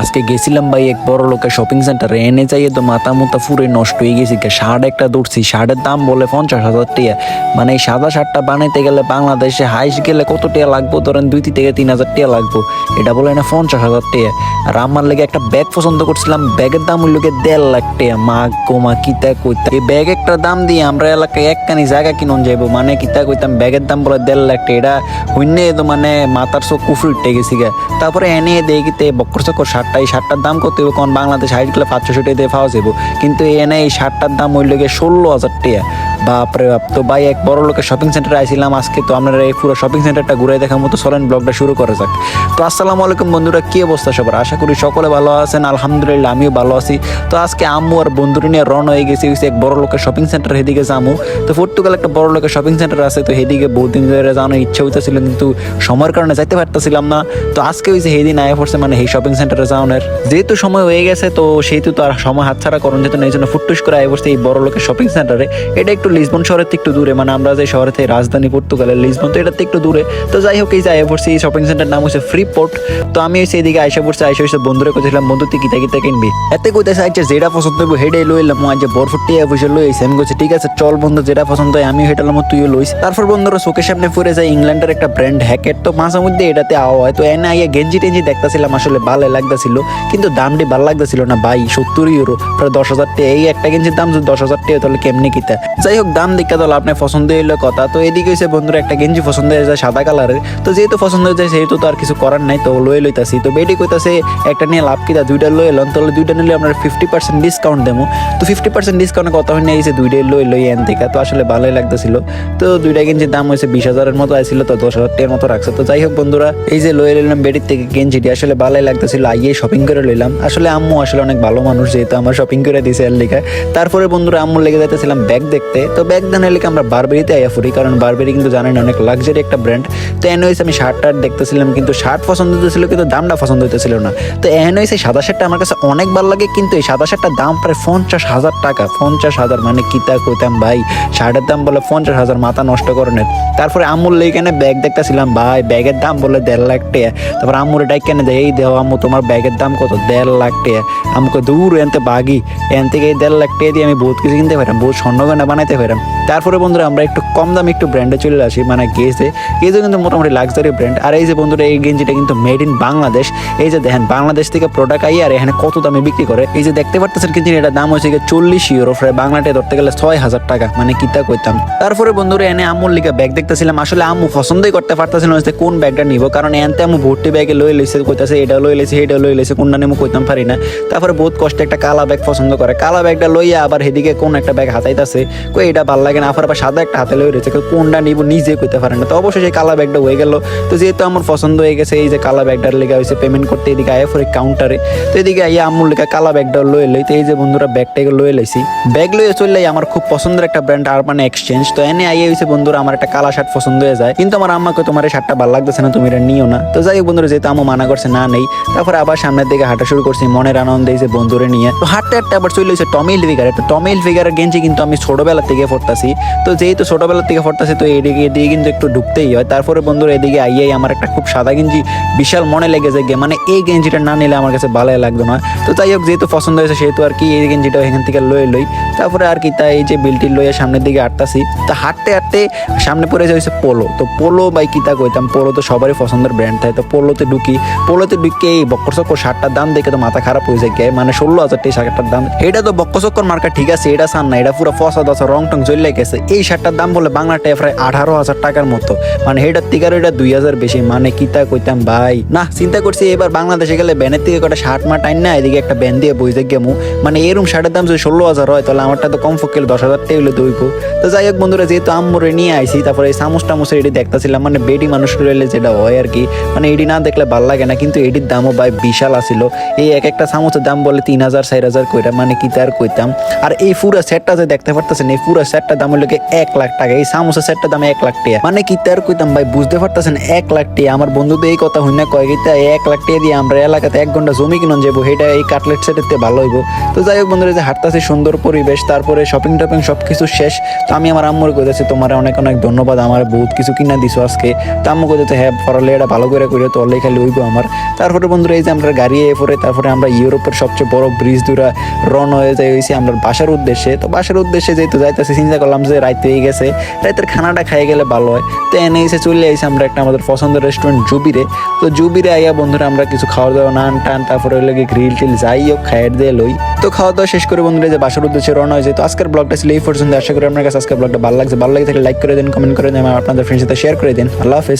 আজকে গেছিলাম ভাই এক বড় লোকের শপিং সেন্টারে এনে যাইয়ে তো মাথা মুতা ফুরে নষ্ট হয়ে গেছি শার্ট একটা দৌড়ছি শার্টের দাম বলে পঞ্চাশ হাজার টাকা মানে এই সাদা শার্টটা বানাইতে গেলে বাংলাদেশে হাইস গেলে কত টাকা লাগবো? ধরেন দুই থেকে তিন হাজার টাকা লাগবো। এটা বলে না পঞ্চাশ হাজার টাকা আর আমার লেগে একটা ব্যাগ পছন্দ করছিলাম ব্যাগের দাম হইল গিয়ে দেড় লাখ টাকা মা গোমা কিতা কইতা এই ব্যাগ একটা দাম দিয়ে আমরা এলাকায় একখানি জায়গা কিনন যাইবো। মানে কিতা কইতাম ব্যাগের দাম বলে দেড় লাখ টাকা এটা হইনে তো মানে মাথার চোখ কুফুর উঠে গেছি তারপরে এনে দেখিতে বক্কর চক্কর শার্টটা এই শার্টটার দাম কত কারণ বাংলাদেশ হাইট গেলে পাঁচশো টাকা দিয়ে পাওয়া যাব কিন্তু এনে এই শার্টটার দাম ওই গিয়ে ষোলো হাজার টাকা। বাপরে বাপ। তো ভাই, এক বড় লোকের শপিং সেন্টারে আইছিলাম। আজকে তো আপনারা এই পুরো শপিং সেন্টারটা ঘুরে দেখার মতো সরেন ব্লগটা শুরু করা যাক। তো আসসালামু আলাইকুম বন্ধুরা, কি অবস্থা সবার? আশা করি সকলে ভালো আছেন, আলহামদুলিল্লাহ আমিও ভালো আছি। তো আজকে আম্মু আর বন্ধুরা নিয়ে রন হয়ে গেছি, হইছে এক বড় লোকের শপিং সেন্টার হেদিকে যামু। তো পর্তুগাল একটা বড় লোকের শপিং সেন্টার আছে, তো হেদিকে বহুত দিন ধরে যাওয়ার ইচ্ছা হইতেছিল, কিন্তু সময়ের কারণে যাইতে পারতেছিলাম না। তো আজকে হইছে হেদিন আয়া পড়ছে মানে এই শপিং সেন্টারে যাওয়ার। যেহেতু সময় হয়ে গেছে, তো সেহেতু তো আর সময় হাতছাড়া করুন যেহেতু এই জন্য ফুটটুস করে আয়া পড়ছে এই বড় লোকের শপিং সেন্টারে এটা একটু লিসবন শহরের থেকে একটু দূরে মানে আমরা যে শহরে থেকে রাজধানী পর্তুগালের লিসবন, তো এটা থেকে একটু দূরে। তো যাই হোক, এই যে আয়া পড়ছি এই শপিং সেন্টার নাম হচ্ছে ফ্রি পোর্ট তো আমি হচ্ছে এদিকে আইসা পড়ছি, আইসা হচ্ছে বন্ধুরে কইছিলাম বন্ধু, তুই কিতা কিতা কিনবি? এতে কইতে চাইছে যেটা পছন্দ হইব হেডে লই এলাম আজ বরফুটি বসে লই আইসি। আমি কইছি, ঠিক আছে, চল বন্ধু, যেটা পছন্দ হয় আমি হেটালাম তুইও লইস। তারপর বন্ধুরা চোখের সামনে ফুরে যায় ইংল্যান্ডের একটা ব্র্যান্ড হ্যাকেট তো মাঝে মধ্যে এটাতে আওয়া হয়। তো এনে আইয়া গেঞ্জি টেঞ্জি দেখতেছিলাম, আসলে ভালো লাগতেছিল, কিন্তু দামটি ভালো লাগতেছিল না, ভাই, সত্তর ইউরো প্রায় দশ হাজার টাকা। এই একটা গেঞ্জির দাম যদি দশ হাজার টাকা তাহলে কেমনি কিতা যাই হোক দাম দেখা তাহলে আপনার পছন্দ হইল কথা। তো এদিকে হয়েছে বন্ধুরা, একটা গেঞ্জি পছন্দ হয়ে যায় সাদা কালারের তো যেহেতু পছন্দ হয়ে যায়, সেহেতু তো আর কিছু করার নাই, তো লয়ে লইতাছি। তো বেডি কইতাছে, একটা নিয়ে লাভ কিতা দুইটা লই এলাম তাহলে দুইটা নিলে আমরা ফিফটি পার্সেন্ট ডিসকাউন্ট দেবো। তো ফিফটি পার্সেন্ট ডিসকাউন্টে কথা হয় যে দুইটাই লই লই এন থেকে তো আসলে ভালোই লাগতেছিল। তো দুইটা গেঞ্জির দাম হয়েছে বিশ হাজারের মতো আইছিল, তো দশ হাজার মতো রাখছে। তো যাই হোক বন্ধুরা, এই যে লয়ে নিলাম বেডির থেকে গেঞ্জিটি, আসলে ভালোই লাগতেছিল। আইয়ে শপিং করে লইলাম। আসলে আম্মু আসলে অনেক ভালো মানুষ, যেহেতু আমার শপিং করে দিয়েছে এর লিখা তারপরে বন্ধুরা আম্মু লেগে যাইতেছিলাম ব্যাগ দেখতে। তো ব্যাগ দেখার লিখে আমরা বারবেরিতে আইয়া ফুরি, কারণ বারবেরি কিন্তু জানেন অনেক লাক্সারি একটা ব্র্যান্ড তো এন হয়েছে আমি শার্ট টার্ট দেখতেছিলাম, কিন্তু শার্ট পছন্দ হতেছিল কিন্তু দামটা পছন্দ হতেছিল না। তো এন হয়েছে সাদা শার্টটা আমার কাছে অনেক ভালো লাগে, কিন্তু এই সাদা শার্টটার দাম প্রায় পঞ্চাশ হাজার টাকা। পঞ্চাশ হাজার মানে কিতা কইতাম ভাই? শার্টের দাম বলে পঞ্চাশ হাজার, মাথা নষ্ট করেন তারপরে আমুল লেগে ব্যাগ দেখতেছিলাম, ভাই ব্যাগের দাম বলে দেড় লাখ টাকা। তারপর আম্মুর এটাই কেন দেয় এই দেও আম্মু, তোমার ব্যাগের দাম কত? দেড় লাখ টাকা। আমাকে দূর, এনতে বাগি। এন থেকে এই দেড় লাখ টাকা দিয়ে আমি বহুত কিছু কিনতে পারতাম বহুত স্বর্ণগয়না বানাইতে পারতাম তারপরে বন্ধুরা আমরা একটু কম দামে একটু ব্র্যান্ডে চলে আসি মানে গেছে গেছে কিন্তু মোটামুটি লাক্সারি ব্র্যান্ড আর এই যে বন্ধুরা, এই গেঞ্জিটা কিন্তু মেড ইন বাংলাদেশ। এই যে দেখেন, বাংলাদেশ থেকে প্রোডাক্ট আই আর এখানে কত দামে বিক্রি করে। এই যে দেখতে পারতেছেন কিন্তু এটার দাম গিয়ে চল্লিশ ইউরো প্রায় বাংলাটায় ধরতে গেলে ছয় হাজার টাকা মানে কিতা কইতাম। তারপরে বন্ধুরা, এনে আম্মুর লিগা ব্যাগ দেখতেছিলাম। আসলে আম্মু পছন্দই করতে পারতেছিল না যে কোন ব্যাগটা নিব। কারণ এনতে আম্মু ভর্তি ব্যাগে লই লইছে, কইতাছে এটা লই লইছে এটা লই লইছে, কোনটা নেমো কইতাম পারি না। তারপরে বহুত কষ্টে একটা কালা ব্যাগ পছন্দ করে। কালা ব্যাগটা লইয়া আবার হেদিকে কোন একটা ব্যাগ হাতাইতাছে। কই এটা ভালো লাগে না আবার আবার সাদা একটা হাতে লই রয়েছে কোনটা নিব নিজে করতে পারে না। তো অবশ্যই সেই কালা ব্যাগটা হয়ে গেল। তো যেহেতু আমার পছন্দ হয়ে গেছে এই যে কালা ব্যাগটার লেগে হয়েছে পেমেন্ট করতে, এদিকে আয়া ফরে কাউন্টারে তো এদিকে আইয়া আম্মুর লেখা কালা ব্যাগটা লয়ে লই, তো এই যে বন্ধুরা ব্যাগটাকে লয়ে লাইছি। ব্যাগ লয়ে চললে আমার খুব পছন্দের একটা ব্র্যান্ড আরবান এক্সচেঞ্জ তো এনে আইয়া হয়েছে বন্ধুরা, আমার একটা কালা শার্ট পছন্দ হয়ে যায়। কিন্তু আমার আম্মাকে তোমার এই শার্টটা ভালো লাগতেছে না, তুমি এটা নিও না। তো যাই হোক বন্ধুরা, যেহেতু আম্মু মানা করছে না, নেই। তারপরে আবার সামনের দিকে হাঁটা শুরু করছি, মনের আনন্দ এই যে বন্ধুরে নিয়ে। তো হাঁটতে হাঁটতে আবার চলে এসেছে টমিল ফিগার তো টমিল ফিগারের গেঞ্জি কিন্তু আমি ছোটবেলা থেকে পড়তাছি তো যেহেতু ছোটবেলা থেকে পড়তাছি তো এদিকে এদিকে কিন্তু একটু ঢুকতেই হয়। তারপরে বন্ধুরা, এদিকে আইয়াই আমার একটা খুব সাদা গেঞ্জি বিশাল মনে লেগে যায় মানে এই গেঞ্জিটা না নিলে আমার কাছে ভালো লাগতো না। তো যাই হোক, যেহেতু পছন্দ হয়েছে, সেহেতু আর কি এই গেঞ্জিটা এখান থেকে লয়ে লই। তারপরে আর কি তাই এই যে বিলটি লইয়া সামনের দিকে হাঁটতাছি। তো হাঁটতে হাঁটতে সামনে পড়ে যাচ্ছে পোলো। তো পোলো বাই কিতা কইতাম, পোলো তো সবারই পছন্দের ব্র্যান্ড থাকে তো পোলোতে ঢুকি। পোলোতে ঢুকে এই বক্কর শার্টটার দাম দেখে তো মাথা খারাপ হয়ে যায় মানে ষোলো হাজার টাকা শার্টটার দাম। এটা তো বক্কর চক্কর মার্কা ঠিক আছে, এটা সান না, এটা পুরো ফসা দশা রং টং চলে গেছে। এই শার্টটার দাম বলে বাংলা টাকা প্রায় আঠারো হাজার টাকার মতো। মানে থেকে আর এটা দুই হাজার বেশি। মানে কিতা কইতাম ভাই? না, চিন্তা করছি এবার বাংলাদেশে গেলে ব্যানের থেকে কটা শার্ট মা টাইন না, এদিকে একটা ব্যান দিয়ে বইতে গেমু। মানে এরম শার্টের দাম যদি ষোলো হাজার হয়, তাহলে আমারটা তো কম পক্ষে দশ হাজার টাকা হলে দইব। তো যাই হোক বন্ধুরা, যেহেতু আম্মুরে নিয়ে আইসি তারপরে এই সামুস টামুসের এটি দেখতেছিলাম। মানে বেডি মানুষ রইলে যেটা হয় আর কি। মানে এটি না দেখলে ভালো লাগে না, কিন্তু এটির দামও ভাই বিশাল আসিল এই এক একটা সামুসের দাম বলে তিন হাজার, চার হাজার কইরা মানে কি তার কইতাম। আর এই পুরা সেটটা যে দেখতে পারতেছেন, এই পুরো সেটটার দাম হলো এক লাখ টাকা, এই সামোসা সেটটার দাম এক লাখ টাকা। মানে কি তার কইতাম ভাই, বুঝতে পারতেছেন, এক লাখ টাকা, আমার বন্ধুদের এই কথা হইনা, কয় গীতা এক লাখ টাকা দিয়ে আমরা এলাকাতে এক ঘণ্টা জমি কিনন যাব সেটা এই কাটলেট সেটেতে ভালো হইব। তো যাই হোক বন্ধুরা যে হাঁটতেছে, সুন্দর পরিবেশ, তারপরে শপিং টপিং সব কিছু শেষ। তো আমি আমার আম্মুর কইতেছি তোমার অনেক অনেক ধন্যবাদ, আমার বহুত কিছু কিনা দিছো আজকে। তো আম্মু কইতেছে হ্যাঁ পড়ালে এটা ভালো করে করে তো অল্লাই খালি হইব আমার। তারপরে বন্ধুরা, এই যে আমরা গাড়ি এ পরে তারপরে আমরা ইউরোপের সবচেয়ে বড় ব্রিজ দুরা রন হয়ে যাই হয়েছি আমরা বাসার উদ্দেশ্যে। তো বাসার উদ্দেশ্যে যেহেতু যাইতেছি চিন্তা করলাম যে রাইতে হয়ে গেছে। রাইতের খানাটা খাইয়ে গেলে ভালো হয়। তো এনে এসে চলে আইসি আমরা একটা আমাদের পছন্দের রেস্টুরেন্ট জুবিরে। তো জুবিরে আইয়া বন্ধুরা আমরা কিছু খাওয়া দাওয়া নান টান, তারপরে ওই গিয়ে গ্রিল টিল যাই হোক খাইয়ের দিয়ে লই। তো খাওয়া দাওয়া শেষ করে বন্ধুরা যে বাসার উদ্দেশ্যে রওনা হয়েছে। তো আজকের ব্লগটা ছিল এই পর্যন্ত। আশা করি আপনার কাছে আজকের ব্লগটা ভালো লাগছে। ভালো লাগে থাকলে লাইক করে দিন কমেন্ট করে দিন আমার আপনাদের ফ্রেন্ডের সাথে শেয়ার করে দিন। আল্লাহ হাফেজ।